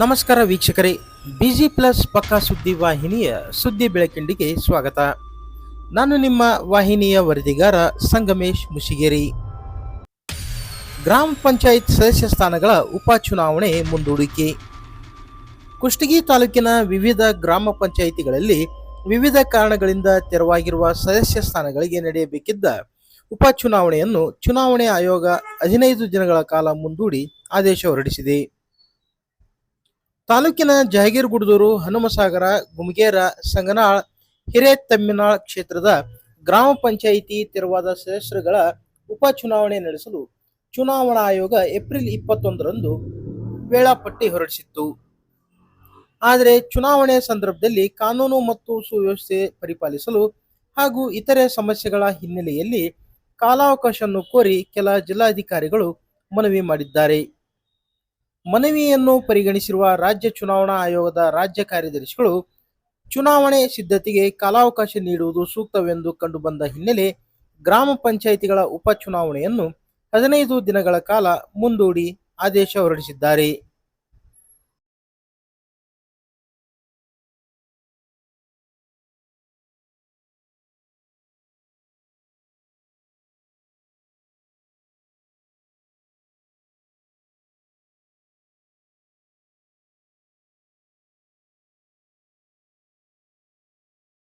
ನಮಸ್ಕಾರ ವೀಕ್ಷಕರೇ. Busy plus ಪಕ್ಕಾ ಸುದ್ದಿ ವಾಹಿನಿಯ ಸುದ್ದಿ ಬೆಳಕಿಂಡಿಗೆ ಸ್ವಾಗತ. ನಾನು ನಿಮ್ಮ ವಾಹಿನಿಯ ವರದಿಗಾರ ಸಂಗಮೇಶ್ ಮುಶಿಗೇರಿ ಗ್ರಾಮ ಪಂಚಾಯತ್ ಸದಸ್ಯ ಸ್ಥಾನಗಳ ಉಪಚುನಾವಣೆ ಮುಂದೂಡಿಕೆ. ಕುಷ್ಟಗಿ ತಾಲೂಕಿನ ವಿವಿಧ ಗ್ರಾಮ ಪಂಚಾಯಿತಿಗಳಲ್ಲಿ ವಿವಿಧ ಕಾರಣಗಳಿಂದ ತೆರವಾಗಿರುವ ಸದಸ್ಯ ಸ್ಥಾನಗಳಿಗೆ ನಡೆಯಬೇಕಿದ್ದ ಉಪಚುನಾವಣೆಯನ್ನು ಚುನಾವಣೆ ಆಯೋಗ ಹದಿನೈದು ದಿನಗಳ ಕಾಲ ಮುಂದೂಡಿ ಆದೇಶ ಹೊರಡಿಸಿದೆ. ತಾಲೂಕಿನ ಜಹಗೀರ್ಗುಡ್ದೂರು, ಹನುಮಸಾಗರ, ಗುಮಗೇರ, ಸಂಗನಾಳ್, ಹಿರೇತಮ್ಮಿನಾಳ್ ಕ್ಷೇತ್ರದ ಗ್ರಾಮ ಪಂಚಾಯಿತಿ ತೆರವಾದ ಸದಸ್ಯರುಗಳ ಉಪಚುನಾವಣೆ ನಡೆಸಲು ಚುನಾವಣಾ ಆಯೋಗ ಏಪ್ರಿಲ್ ಇಪ್ಪತ್ತೊಂದರಂದು ವೇಳಾಪಟ್ಟಿ ಹೊರಡಿಸಿತ್ತು. ಆದರೆ ಚುನಾವಣೆ ಸಂದರ್ಭದಲ್ಲಿ ಕಾನೂನು ಮತ್ತು ಸುವ್ಯವಸ್ಥೆ ಪರಿಪಾಲಿಸಲು ಹಾಗೂ ಇತರೆ ಸಮಸ್ಯೆಗಳ ಹಿನ್ನೆಲೆಯಲ್ಲಿ ಕಾಲಾವಕಾಶವನ್ನು ಕೋರಿ ಕೆಲ ಜಿಲ್ಲಾಧಿಕಾರಿಗಳು ಮನವಿ ಮಾಡಿದ್ದಾರೆ. ಮನವಿಯನ್ನು ಪರಿಗಣಿಸಿರುವ ರಾಜ್ಯ ಚುನಾವಣಾ ಆಯೋಗದ ರಾಜ್ಯ ಕಾರ್ಯದರ್ಶಿಗಳು, ಚುನಾವಣೆ ಸಿದ್ಧತೆಗೆ ಕಾಲಾವಕಾಶ ನೀಡುವುದು ಸೂಕ್ತವೆಂದು ಕಂಡುಬಂದ ಹಿನ್ನೆಲೆ ಗ್ರಾಮ ಪಂಚಾಯಿತಿಗಳ ಉಪಚುನಾವಣೆಯನ್ನು ಹದಿನೈದು ದಿನಗಳ ಕಾಲ ಮುಂದೂಡಿ ಆದೇಶ ಹೊರಡಿಸಿದ್ದಾರೆ.